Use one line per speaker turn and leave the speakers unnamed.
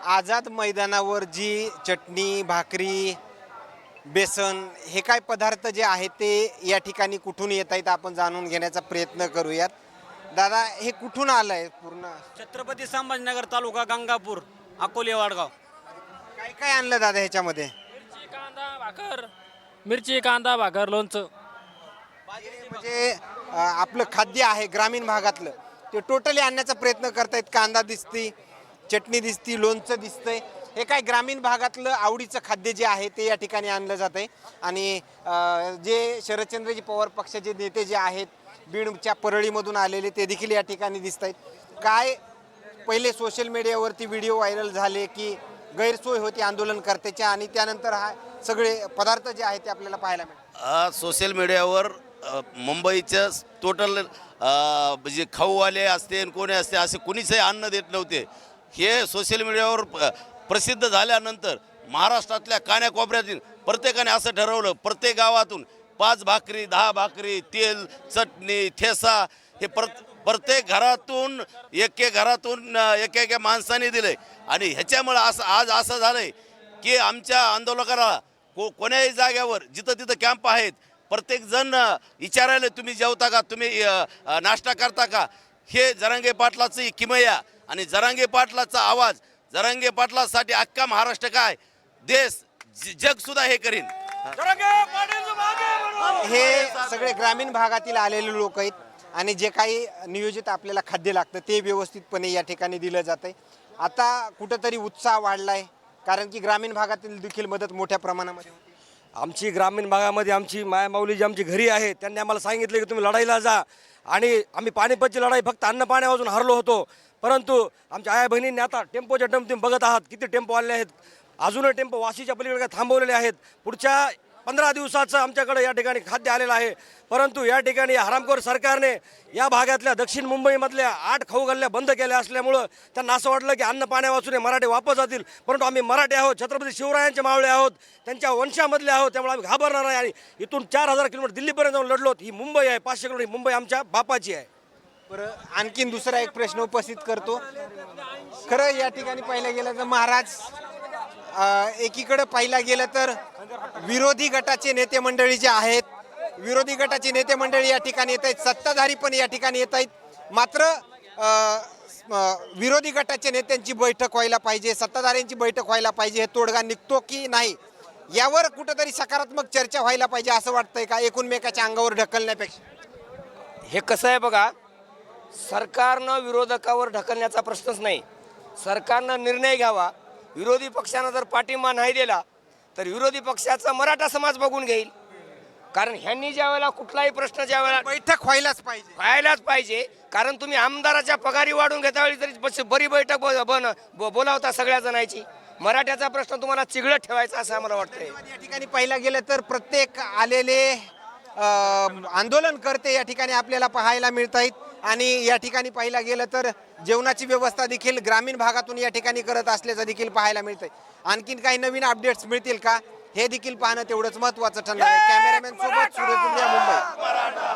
आझाद मैदानावर जी चटणी भाकरी बेसन हे काय पदार्थ जे आहेत ते या ठिकाणी कुठून येत आहेत आपण जाणून घेण्याचा प्रयत्न करूयात. दादा हे कुठून आलं आहे पूर्ण?
छत्रपती संभाजीनगर तालुका गंगापूर अकोले वाडगाव.
काय काय आणलं दादा ह्याच्यामध्ये?
मिरची कांदा भाकर. मिरची कांदा भाकर लोणचं.
म्हणजे अ, आपलं खाद्य आहे ग्रामीण भागातलं. ते टोटली आणण्याचा प्रयत्न करतायत कांदा दिसती. चटणी दिसती लोणचं दिसतंय. हे काय ग्रामीण भागातलं आवडीचं खाद्य जे आहे ते या ठिकाणी आणलं जात आहे आणि जे शरदचंद्रजी पवार पक्षाचे नेते जे आहेत बीडच्या परळीमधून आलेले ते देखील या ठिकाणी दिसत आहेत काय पहिले सोशल मीडियावरती व्हिडिओ व्हायरल झाले की गैरसोय होती आंदोलनकर्त्याच्या आणि त्यानंतर हा सगळे पदार्थ जे आहेत ते आपल्याला पाहायला मिळतात.
सोशल मीडियावर मुंबईचं टोटल म्हणजे खाऊवाले असते आणि कोणी असते असे कुणीचही अन्न देत नव्हते. हे सोशल मीडियावर प- प्रसिद्ध झाल्यानंतर महाराष्ट्रातल्या कान्याकोपऱ्यातील प्रत्येकाने असं ठरवलं प्रत्येक गावातून पाच भाकरी दहा भाकरी तेल चटणी ठेसा हे प्रत प्रत्येक घरातून एक एक घरातून एक एक माणसाने दिले आणि ह्याच्यामुळं असं आज असं झालंय की आमच्या आंदोलकाला को कोण्याही जाग्यावर जिथं तिथं कॅम्प आहेत प्रत्येक जण विचारायला तुम्ही जेवता का? तुम्ही नाश्ता करता का? हे जरांगे पाटलाचं किमया आणि जरांगे पाटलाचा आवाज जरांगे पाटलासाठी अख्खा महाराष्ट्र काय? देश जग सुद्धा हे करीन.
हे सगळे ग्रामीण भागातील आलेले लोक आहेत आणि जे काही नियोजित आपल्याला खाद्य लागतं ते व्यवस्थितपणे या ठिकाणी दिलं जातं आहे आता कुठंतरी उत्साह वाढलाय कारण की ग्रामीण भागातील देखील मदत मोठ्या प्रमाणामध्ये होते.
आमची ग्रामीण भागामध्ये आमची मायामाऊली जी आमची घरी आहे त्यांनी आम्हाला सांगितले की तुम्ही लढाईला जा. आणि आम्ही पानिपतची लढाई फक्त अन्न पाण्यावाजून हरलो होतो. परंतु आमच्या आया बहिणींनी आता टेम्पोच्या टेम्पो तुम्ही बघत आहात किती टेम्पो आले आहेत. अजूनही टेम्पो वाशीच्या पलीकडे काय थांबवलेले आहेत. पुढच्या पंधरा दिवसाचं आमच्याकडे या ठिकाणी खाद्य आलेलं आहे. परंतु या ठिकाणी हरामखोर सरकारने या भागातल्या दक्षिण मुंबईमधल्या आठ खाऊ गल्ल्या बंद केल्या असल्यामुळं त्यांना असं वाटलं की अन्न पाण्यापासून हे मराठे वापस जातील. परंतु आम्ही मराठी आहोत छत्रपती शिवरायांचे मावळे आहोत त्यांच्या वंशामधले आहोत त्यामुळे आम्ही घाबरणार नाही आणि इथून चार हजार किलोमीटर दिल्लीपर्यंत जाऊन लढलो ही मुंबई आहे पाचशे किलोमीटर मुंबई आमच्या बापाची आहे.
बरं आणखीन दुसरा एक प्रश्न उपस्थित करतो. खरं या ठिकाणी पाहिलं गेलं तर महाराज एकीकडं एकीकडे पाहिलं गेलं तर विरोधी गटाचे नेते मंडळी जे आहेत विरोधी गटाचे नेते मंडळी या ठिकाणी येत आहेत सत्ताधारी पण या ठिकाणी येत आहेत. मात्र विरोधी गटाच्या नेत्यांची बैठक व्हायला पाहिजे सत्ताधाऱ्यांची बैठक व्हायला पाहिजे हे तोडगा निघतो की नाही यावर कुठंतरी सकारात्मक चर्चा व्हायला पाहिजे असं वाटतंय का? एकूणमेकाच्या अंगावर ढकलण्यापेक्षा.
हे कसं आहे बघा सरकारनं विरोधकावर ढकलण्याचा प्रश्नच नाही. सरकारनं निर्णय घ्यावा. विरोधी पक्षानं जर पाठिंबा नाही दिला तर विरोधी पक्षाचा मराठा समाज बघून घेईल. कारण ह्यांनी ज्या वेळेला कुठलाही प्रश्न ज्या वेळेला
बैठक व्हायलाच पाहिजे.
व्हायलाच पाहिजे. कारण तुम्ही आमदाराच्या पगारी वाढून घेता वेळी तरी बस- बरी बैठक ब- बन ब- बोलावता सगळ्या जणांची. मराठ्याचा प्रश्न तुम्हाला चिघळत ठेवायचा असं आम्हाला वाटतंय.
या ठिकाणी पाहिलं गेलं तर प्रत्येक आलेले अं, आंदोलनकर्ते या ठिकाणी आपल्याला पाहायला मिळत आहेत आणि या ठिकाणी पाहिलं गेलं तर जेवणाची व्यवस्था देखील ग्रामीण भागातून या ठिकाणी करत असल्याचं देखील पाहायला मिळतंय. आणखीन काही नवीन अपडेट्स मिळतील का? हे देखील पाहणं तेवढंच महत्वाचं ठरणार आहे. कॅमेरामॅन सोबत सूरज मुंबई.